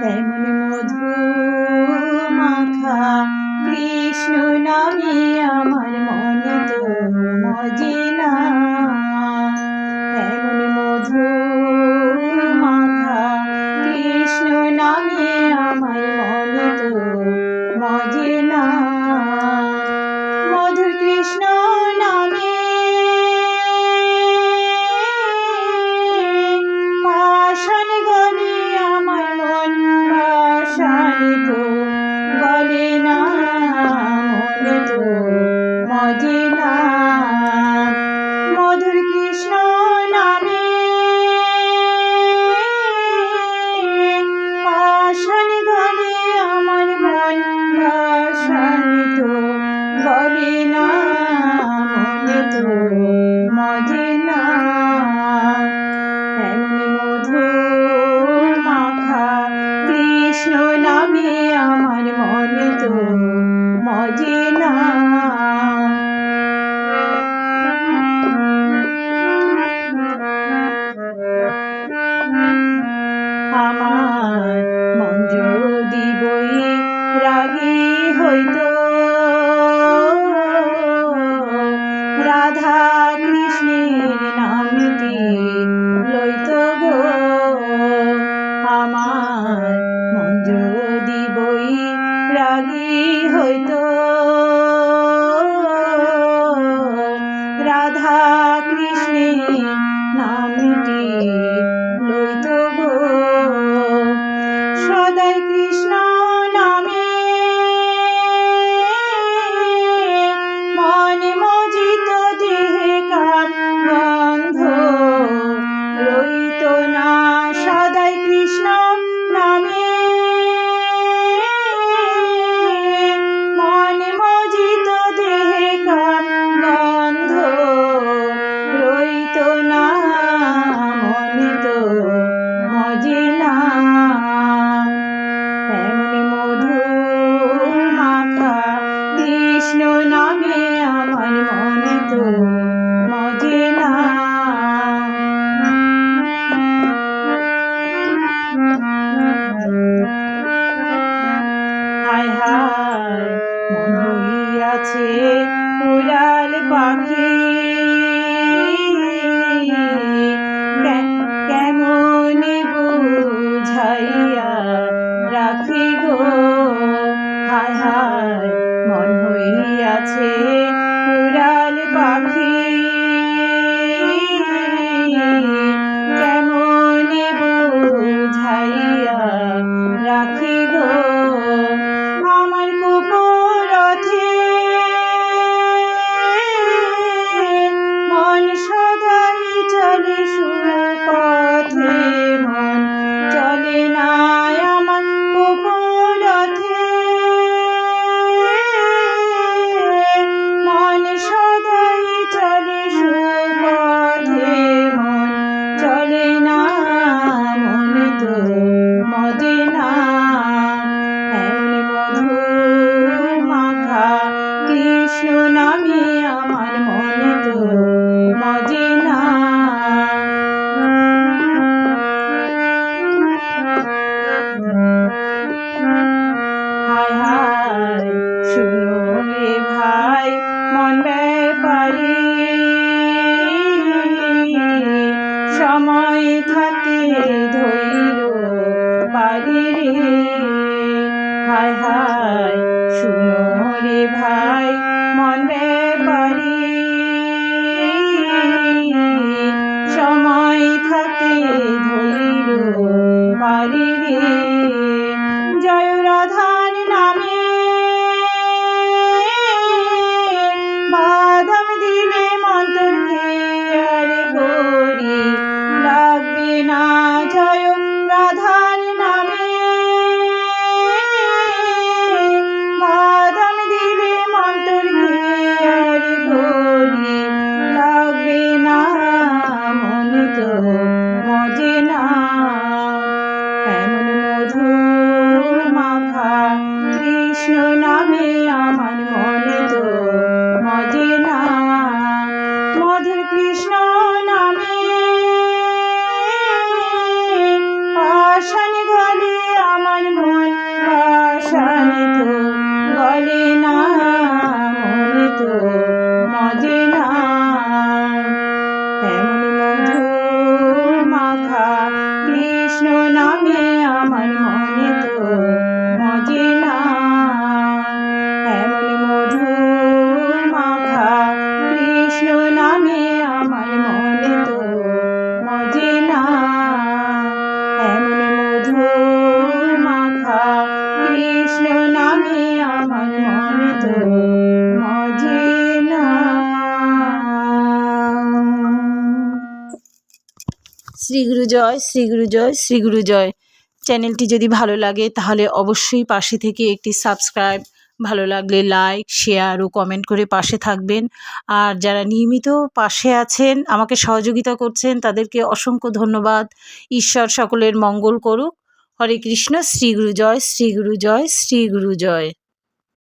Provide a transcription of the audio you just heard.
তেমন মধু মাখা কৃষ্ণ নামে আমার মনে তো মজিনা ভাসান ঘরে আমার মন ভাসান তো ঘরে না আছে উড়াল পাখি Obrigado. শ্রী গুরু জয়, শ্রী গুরু জয়, শ্রী গুরু জয়। চ্যানেলটি যদি ভালো লাগে, তাহলে অবশ্যই পাশে থেকে একটি সাবস্ক্রাইব, ভালো লাগলে লাইক, শেয়ার ও কমেন্ট করে পাশে থাকবেন। আর যারা নিয়মিত পাশে আছেন, আমাকে সহযোগিতা করছেন, তাদেরকে অসংখ্য ধন্যবাদ। ঈশ্বর সকলের মঙ্গল করুক। হরে কৃষ্ণ, শ্রী গুরু জয়, শ্রী গুরু জয়, শ্রী গুরু জয়।